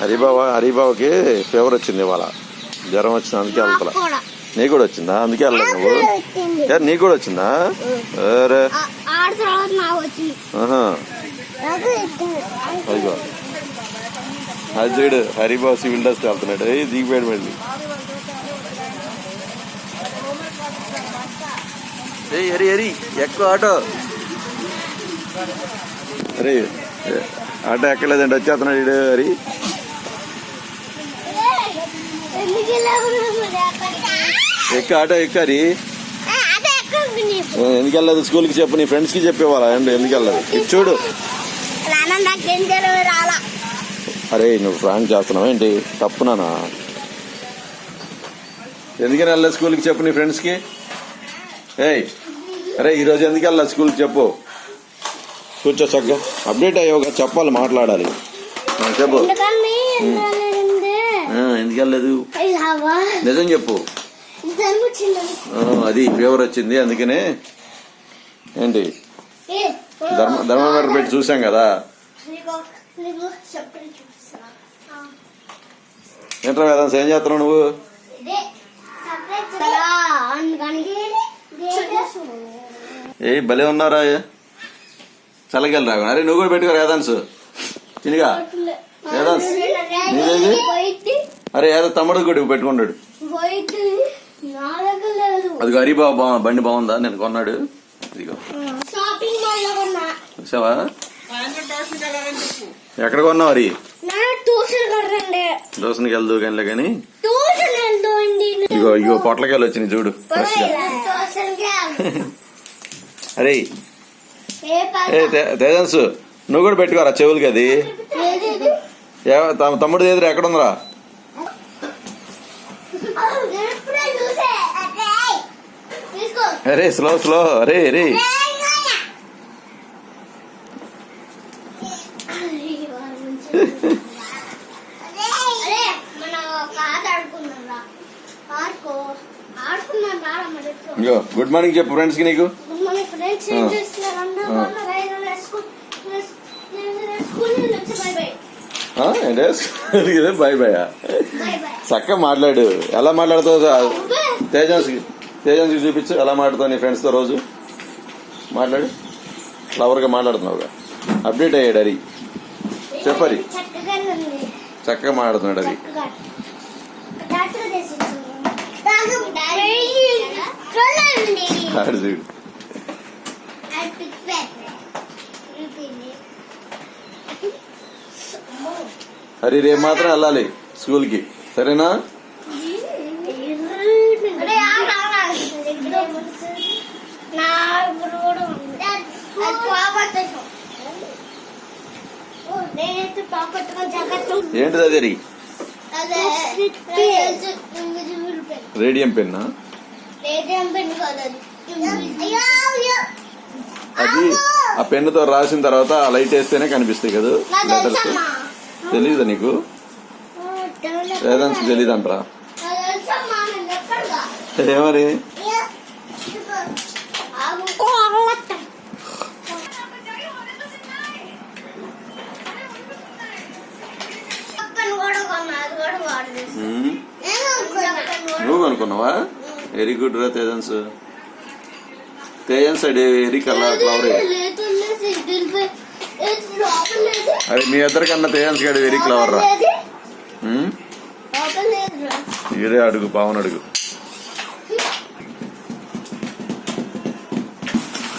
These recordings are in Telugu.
హరిబాబు హరిబాబుకి ఫీవర్ వచ్చింది ఇవాళ. జ్వరం వచ్చింది అందుకే వెళ్తలా నీకు కూడా వచ్చిందా? అందుకే వెళ్ళలేదు నువ్వు. నీకు కూడా వచ్చిందా? అదిగో. హరిబాబు సివిల్ డ్రెస్ వెళ్తున్నాడు. దిగిపోయాడు మళ్ళీ. ఏ హరి ఎక్కువ ఆటో. అరే ఆటో ఎక్కలేదండి వచ్చేస్తున్నాడు వీడు హరి ఎక్క ఆటో ఎక్కరి ఎందుకెళ్ళదు ఎందుకు వెళ్ళదు స్కూల్కి చెప్పు నీ ఫ్రెండ్స్కి చెప్పేవాళ్ళ అండి ఎందుకు వెళ్ళదు ఇది చూడు. అరే నువ్వు ప్రాంక్ చేస్తున్నావు ఏంటి? తప్పునానా ఎందుకని వెళ్ళలేదు స్కూల్కి చెప్పు నీ ఫ్రెండ్స్కి? ఏయ్ అరే ఈరోజు ఎందుకు వెళ్ళాలి స్కూల్కి చెప్పు? కూర్చో చక్కగా. అప్డేట్ అయ్యావుగా చెప్పాలి మాట్లాడాలి. చెప్పు. ఎందుకని ఎందుకంటే ఆ, ఎందుకు వెళ్ళలేదు ఇలావా నిజం చెప్పు. జలుబు వచ్చింది ఆ, అది ఫీవర్ వచ్చింది అందుకనే. ఏంటి? ధర్మ ధర్మమీటర్ పెట్టి చూసాం కదా. ఏంట్రా వేదాంశ ఏం చేస్తున్నావు నువ్వు ఇదే సపరేట్ కదా అందుకని ఏ భలే ఉన్నారా చల్లగలి రాగు అరే నువ్వు కూడా పెట్టుకో వేదాంశ్ తినిగా. నీదేది? పోయిద్ది అరే ఏదో తమ్ముడు కూడా పెట్టుకున్నాడు అది హరిబాబు బా బండి బాగుందా? నేను కొన్నాడు. ఇదిగో. చూసావా? ఎక్కడ కొన్నావు హరి? నా ట్యూషన్ కట్టండి దోసనికి వెళ్దు కానీ కానీ ఇగో ఇగో పొట్లకాయలు వచ్చినాయి చూడు అరే. ఏ తేజన్స్ నువ్వు కూడా పెట్టుకోరా చెవులకి అది. తమ్ముడు ఎదురు ఎక్కడ ఉందిరా అరే స్లో స్లో అరే అరే. గుడ్ మార్నింగ్ చెప్పు ఫ్రెండ్స్కి నీకు. ఇదే బాయ్ బాయ్ బై బై చక్కగా మాట్లాడు. ఎలా మాట్లాడుతావు తేజన్స్ తేజన్స్కి చూపించు. ఎలా మాట్లాడుతావు నీ ఫ్రెండ్స్తో రోజు? మాట్లాడు. ఫ్లవర్గా మాట్లాడుతున్నావుగా. అప్డేట్ అయ్యాడు హరి. చెప్పరి చక్కగా ఉంది. చక్కగా మాట్లాడుతున్నాడు అది చూడు. హరి రేపు మాత్రం వెళ్ళాలి స్కూల్కి. సరేనా? ఏంటిది అది రేడియం పెన్నా? అది ఆ పెన్నుతో రాసిన తర్వాత ఆ లైట్ వేస్తేనే కనిపిస్తాయి కదా. లెటర్స్ తెలీదా నీకు? వేదాంశ్ తెలీదు అంటరా? ఏమని నువ్వు అనుకున్నావా వెరీ గుడ్ రా తేజన్స్ తేజన్స్ అడి వెరీ కలర్ అరే మీ ఇద్దరి కన్నా తేజన్స్ గడి వెరీ క్లవర్ రా? ఇదే అడుగు పావన్ అడుగు.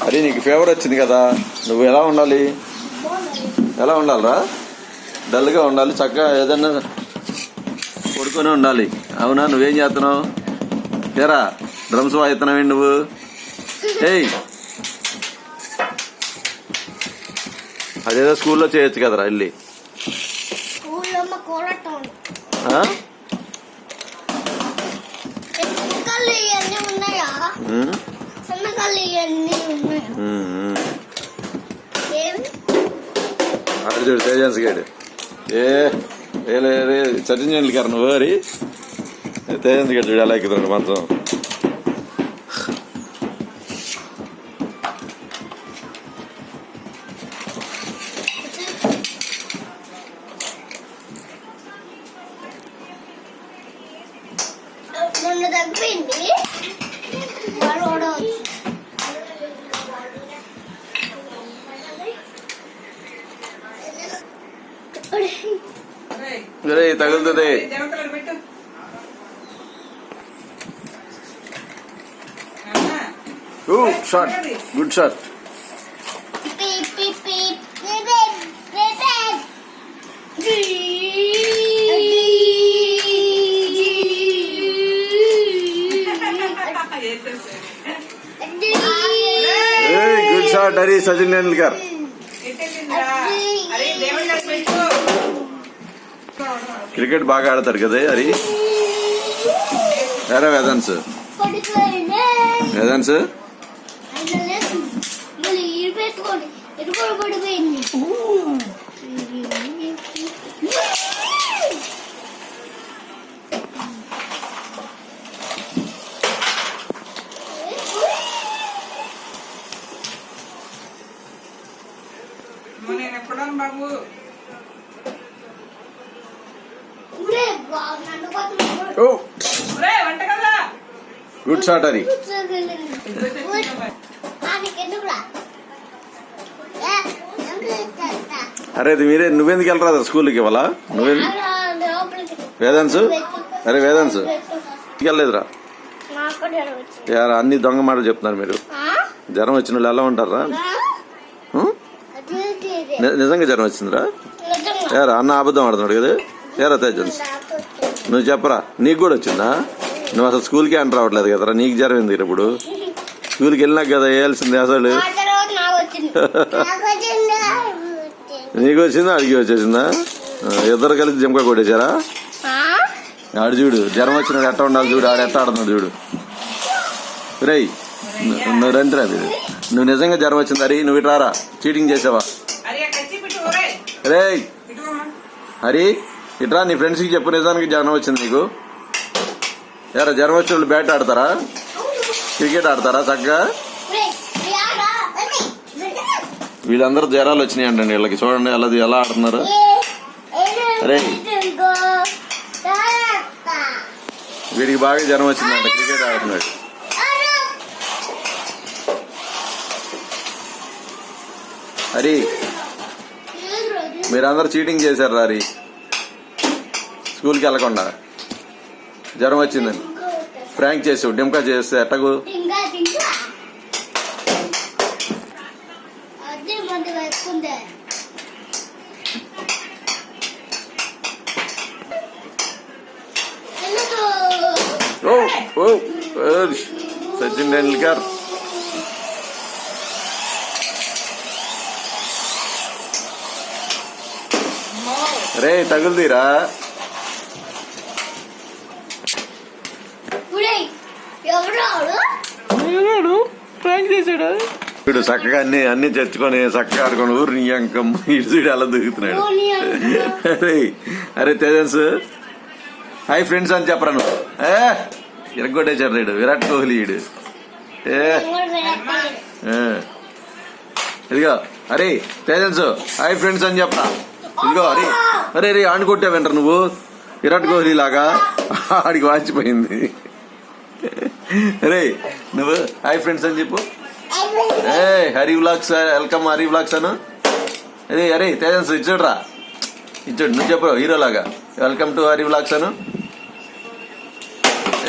అరే నీకు ఫేవర్ వచ్చింది కదా. నువ్వు ఎలా ఉండాలి? ఎలా ఉండాలిరా? డల్గా ఉండాలి చక్కగా ఏదన్నా పడుకొని ఉండాలి. అవునా నువ్వేం చేస్తున్నావు? ఏరా డ్రమ్స్ వాయిస్తున్నావు నువ్వు? ఏయ్. అదేదో స్కూల్లో చేయొచ్చు కదరా వెళ్ళి. అటు చూడు తేజన్స్ గాడు. ఏ ఏ లే రే సచిన్ గారు నువ్వు మరి తేజన్స్ గారు చూడు ఎలా ఎక్కుతున్నాడు మంచం. రే తగులుతుంది. Shot. Good shot. Good shot Hari Sachin Tendulkar? అరే దేవుడి క్రికెట్ బాగా ఆడతాడు కదా హరి ఎరా వేదాన్స్. వేదాన్స్ ఆయన లేదు. మళ్ళీ ఇరు పెట్టుకోండి ఇరు కూడా పడిపోయింది గుడ్ షాట్ ఇస్తారట? అరే ఇది మీరే నువ్వెందుకు వెళ్ళరా స్కూల్కి ఇవ్వాల నువ్వే వేదాన్స్ అరే వేదాన్స్. వెళ్ళలేదురా. యారా అన్ని దొంగ మాటలు చెప్తున్నారు మీరు? జ్వరం వచ్చిన వాళ్ళు ఎలా ఉంటారా? అది నిజంగా జ్వరం వచ్చిందిరా. ఏరా అన్న అబద్ధం ఆడుతున్నాడు కదా? ఏరా తేజన్స్. నువ్వు చెప్పరా? నీకు కూడా వచ్చిందా? నువ్వు అసలు స్కూల్కి అంట రావట్లేదు కదరా? నీకు జ్వరం ఎందుకు ఇప్పుడు. స్కూల్కి వెళ్ళినాక కదా వేయాల్సింది అసలు. నాకు వచ్చింది. అడిగి వచ్చేసిందా? ఇద్దరు కలిసి జింక కొట్టేశారా? ఆ? ఆడు చూడు జ్వరం వచ్చినాడు ఎట్ట ఉండాలి చూడు ఆడు ఎట్ట ఆడుతున్నాడు చూడు. రేయ్ ను- నువ్వు రండిరా మీరు నువ్వు నిజంగా జ్వరం వచ్చింది? అరి నువ్వు ఇటు రారా. చీటింగ్ చేసావా? ఇటు హరి ఇట్రా నీ ఫ్రెండ్స్కి చెప్పు నిజానికి జ్వరం వచ్చింది నీకు. ఎరా జ్వరం వచ్చిన వాళ్ళు బ్యాట్ ఆడతారా? క్రికెట్ ఆడతారా చక్కగా? వీళ్ళందరూ జ్వరాలు వచ్చినాయి అంటండి వీళ్ళకి. చూడండి ఎలా ఎలా ఆడుతున్నారు. అరే. వీడికి బాగా జ్వరం వచ్చిందంట క్రికెట్ ఆడుతున్నాడు. అరే. హరి మీరందరూ చీటింగ్ చేశారు హరి స్కూల్కి వెళ్ళకుండా. జ్వరం వచ్చిందని. ఫ్రాంక్ చేసావు డిమ్కా చేస్తే ఎట్టకు? సచిన్ టెండూల్కర్. రే తగులుదీరా వీడు చక్కగా అన్ని అన్ని తెచ్చుకొని చక్కగా ఆడుకొని ఊరు నీ అంకం ఇటు చూడు అలా దిగుతున్నాడు. అరే అరే తేజన్స్ హాయ్ ఫ్రెండ్స్ అని చెప్పరా నువ్వు? ఏ? ఇరగొట్టేశాడు రేడు. విరాట్ కోహ్లీ ఈడు. ఏ. ఇదిగో అరే తేజన్స్ హాయ్ ఫ్రెండ్స్ అని చెప్పరా? ఇదిగో అరే అరే రే ఆడు కొట్టావంటారు నువ్వు? విరాట్ కోహ్లీ లాగా? ఆడికి వాచిపోయింది. అరే నువ్వు? హాయ్ ఫ్రెండ్స్ అని చెప్పు. ఏ Hari vlogs welcome Hari vlogs అను. అరే అరే తేజన్స్ ఇచ్చుడ్రా ఇచ్చుడు నువ్వు చెప్పు హీరో లాగా. వెల్కమ్ టు హరి వ్లాగ్స్ అను.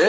ఏ